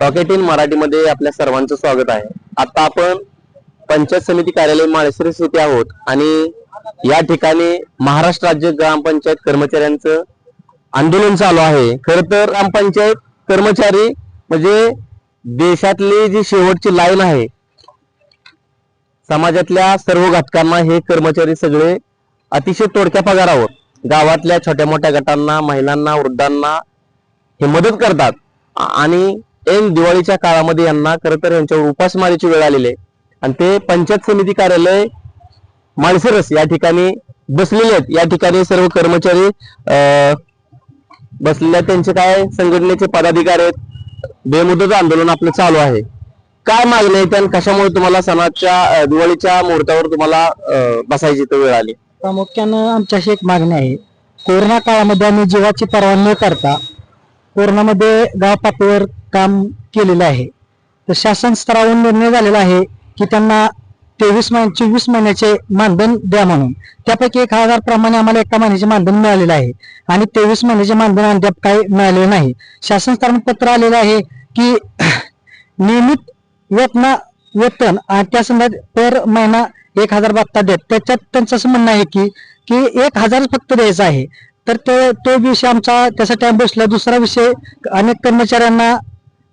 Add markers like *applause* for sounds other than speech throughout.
Rocket in मराठीमध्ये आपल्या सर्वांचं स्वागत आहे. आता आपण पंचायत समिती कार्यालय माळेश्वरी येथे आहोत आणि या ठिकाणी महाराष्ट्र राज्य ग्रामपंचायत कर्मचाऱ्यांचं आंदोलन चालू आहे. खर तर ग्रामपंचायत कर्मचारी म्हणजे देशातली जी शेवटची लाईन आहे समाजातल्या सर्व घटकांना हे कर्मचारी सगळे अतिशय तोडक्या पगारावर गावातल्या छोट्या मोठ्या गटांना महिलांना वृद्धांना हे मदत करतात. आणि ऐन दिवाळीच्या काळामध्ये यांना खरं तर यांच्यावर उपासमारीची वेळ आलेली आहे. आणि ते पंचायत समिती कार्यालय माणसरस या ठिकाणी बसलेले आहेत. या ठिकाणी सर्व कर्मचारी अं, बसलेले त्यांचे काय संघटनेचे पदाधिकारी आहेत. बेमुदत आंदोलन आपलं चालू आहे. काय मागणी आहे आणि कशामुळे तुम्हाला सणाच्या दिवाळीच्या मुहूर्तावर तुम्हाला बसायची तर वेळ आली? प्रामुख्यानं आमच्याशी एक मागणी आहे. कोरोना काळामध्ये आम्ही जीवाची पर्वा न करता कोरोनामध्ये गाव पातळीवर काम केलेलं आहे. तर शासन स्तरावरून निर्णय झालेला आहे की त्यांना तेवीस महिने चोवीस महिन्याचे मानधन द्या म्हणून. त्यापैकी एक हजार प्रमाणे आम्हाला एका महिन्याचे मानधन मिळालेलं आहे. आणि तेवीस महिन्याचे मानधन अद्याप काही मिळालेलं नाही. शासन स्तरावरून पत्र आलेलं आहे की *clears throat* नियमित वेतना वेतन आणि त्या संदर्भात पर महिना एक हजार भत्ता देत. त्याच्यात त्यांचं असं म्हणणं आहे की की एक हजार फक्त द्यायचा आहे. तर तो तो विषय आमचा त्यासाठी आम्ही बसला दुसरा विषय अनेक कर्मचाऱ्यांना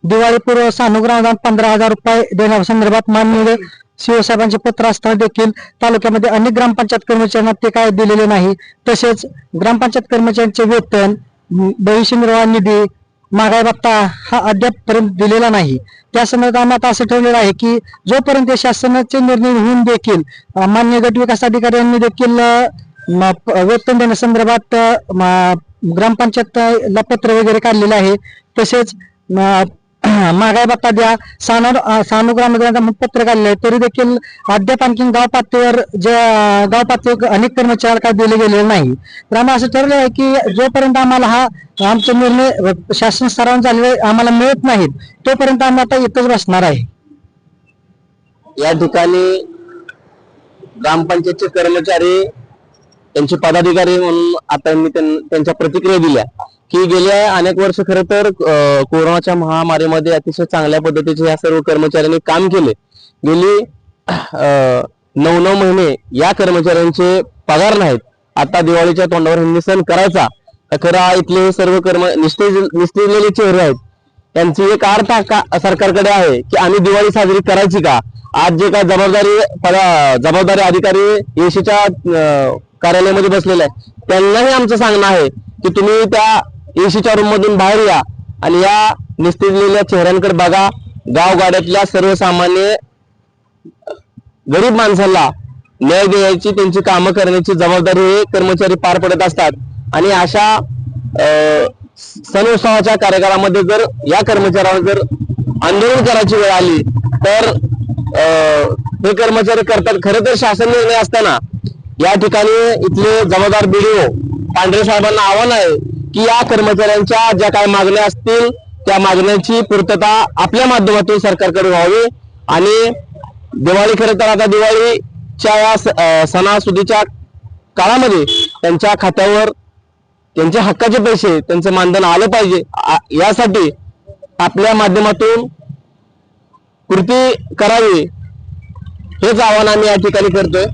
दिवाळीपूर्व अनुदान पंधरा हजार रुपये देण्यासंदर्भात माननीय शिवसाहेबांचे पत्र असताना देखील तालुक्यामध्ये अनेक ग्रामपंचायत कर्मचाऱ्यांना ते काय दिलेले नाही. तसेच ग्रामपंचायत कर्मचाऱ्यांचे वेतन भविष्य निर्वाह निधी महागाई भत्ता हा अद्यापपर्यंत दिलेला नाही. त्या संदर्भात असं ठेवलेलं आहे की जोपर्यंत शासनाचे निर्णय होऊन देखील मान्य गट विकास अधिकाऱ्यांनी देखील म, वेतन देण्यासंदर्भात ग्रामपंचायतला पत्र वगैरे काढलेलं आहे. तसेच महागाई भत्ता द्या. सानू सानुग्राम पत्र काढले तरी देखील अद्याप आणखी गाव पातळीवर ज्या गाव पातळीवर अनेक कर्मचाऱ्याला काय दिले गेलेले नाही. तर आम्ही असं ठरलं आहे की जोपर्यंत आम्हाला हा आमचे निर्णय शासन स्तरावर झालेले आम्हाला मिळत नाहीत तोपर्यंत आम्ही आता इथंच बसणार आहे. या ठिकाणी ग्रामपंचायतचे कर्मचारी त्यांचे पदाधिकारी म्हणून आता मी त्यांच्या प्रतिक्रिया दिल्या. की गेल्या अनेक वर्ष खरं तर कोरोनाच्या महामारीमध्ये अतिशय चांगल्या पद्धतीचे या सर्व कर्मचाऱ्यांनी काम केले. गेली अं, नऊ नऊ महिने या कर्मचाऱ्यांचे पगार नाहीत. आता दिवाळीच्या तोंडावर हिंदी सण करायचा. खरा इथले सर्व कर्म निस्तेजलेले चेहरे आहेत. त्यांची एक अर्थ सरकारकडे आहे की आम्ही दिवाळी साजरी करायची का? आज जे काय जबाबदारी जबाबदारी अधिकारी येशीच्या कार्यालयामध्ये बसलेले आहे त्यांनाही आमचं सांगणं आहे की तुम्ही त्या एसीच्या रूम मधून बाहेर या आणि या निस्तेजलेल्या चेहऱ्यांकडे बघा. गावगाड्यातल्या सर्वसामान्य गरीब माणसाला न्याय देण्याची त्यांची कामं करण्याची जबाबदारी हे कर्मचारी पार पडत असतात. आणि अशा अं, सण उत्सवाच्या कार्यक्रमामध्ये जर या कर्मचाऱ्यांना जर आंदोलन करायची वेळ आली तर अं, हे कर्मचारी करतात. खरं तर शासन निर्णय असताना या ठिकाणी इथले जबाबदार बीडीओ पांढरे साहेबांना आव्हान आहे की या कर्मचाऱ्यांच्या ज्या काही मागण्या असतील त्या मागण्यांची पूर्तता आपल्या माध्यमातून सरकारकडे व्हावी. आणि दिवाळी खरं तर आता दिवाळीच्या या सणासुदीच्या काळामध्ये त्यांच्या खात्यावर त्यांच्या हक्काचे पैसे त्यांचं मानधन आलं पाहिजे. यासाठी आपल्या माध्यमातून कृती करावी. हेच आव्हान आम्ही या ठिकाणी करतोय.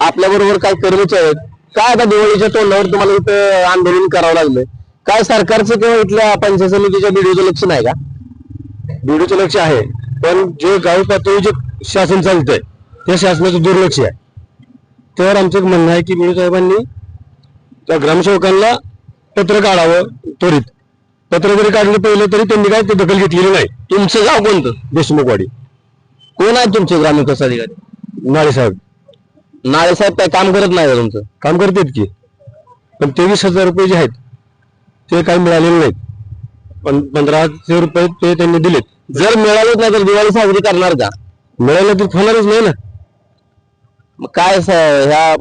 आपल्या बरोबर काही कर्मचारी आहेत. काय आता दिवाळीच्या तोंडावर तुम्हाला इथं आंदोलन करावं लागलं काय सरकारचं किंवा इथल्या पंचायत समितीच्या बीडीओचं लक्ष नाही का? बीडीओचं लक्ष आहे. पण जे गाव पातळी जे शासन चालतंय त्या शासनाचं दुर्लक्ष आहे. त्यावर आमचं एक म्हणणं आहे की बीडीओ साहेबांनी त्या ग्रामसेवकांना पत्र काढावं त्वरित. पत्र जरी काढलं पहिलं तरी त्यांनी काय ते दखल घेतलेली नाही. तुमचं गाव कोणतं? देशमुखवाडी. कोण आहे तुमचे ग्रामविकास अधिकारी? नाळे साहेब. नाळे साहेब काय काम करत नाही का तुमचं? काम करतात की. पण तेवीस हजार रुपये जे आहेत ते काही मिळालेले नाहीत. पण पंधराशे रुपये ते त्यांनी दिलेत. जर मिळालंच नाही तर दिवाळी साजरी करणार का? मिळालं तर होणारच नाही ना. मग काय स- ह्या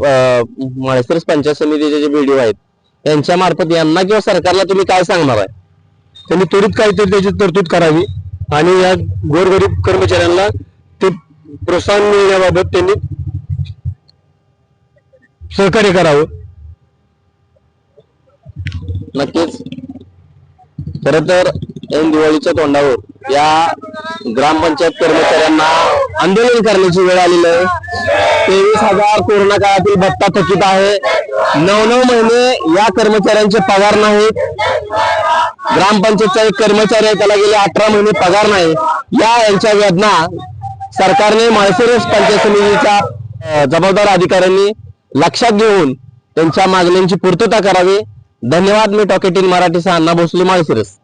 माळशिरस पंचायत समितीचे जे बीडीओ आहेत त्यांच्या मार्फत यांना किंवा सरकारला तुम्ही काय सांगणार आहे? त्यांनी त्वरित काहीतरी त्याची तरतूद करावी आणि या गोरगरीब कर्मचाऱ्यांना ते प्रोत्साहन मिळण्याबाबत त्यांनी सहकार्य करावं. नक्कीच. खर तर ऐन दिवाळीच्या तोंडावर या ग्रामपंचायत कर्मचाऱ्यांना आंदोलन करण्याची वेळ आलेली आहे. तेवीस हजार कोरोना काळातील भत्ता थकीत आहे. नऊ नऊ महिने या कर्मचाऱ्यांचे पगार नाहीत. ग्रामपंचायतचा एक कर्मचारी आहे त्याला गेले अठरा महिने पगार नाही. या यांच्या वेदना सरकारने माळशिरस पंचायत समितीच्या जबाबदार अधिकाऱ्यांनी लक्षात घेऊन त्यांच्या मागण्यांची पूर्तता करावी. धन्यवाद मी टॉकेटीन मराठीचा अण्णा भोसले माळशिरस.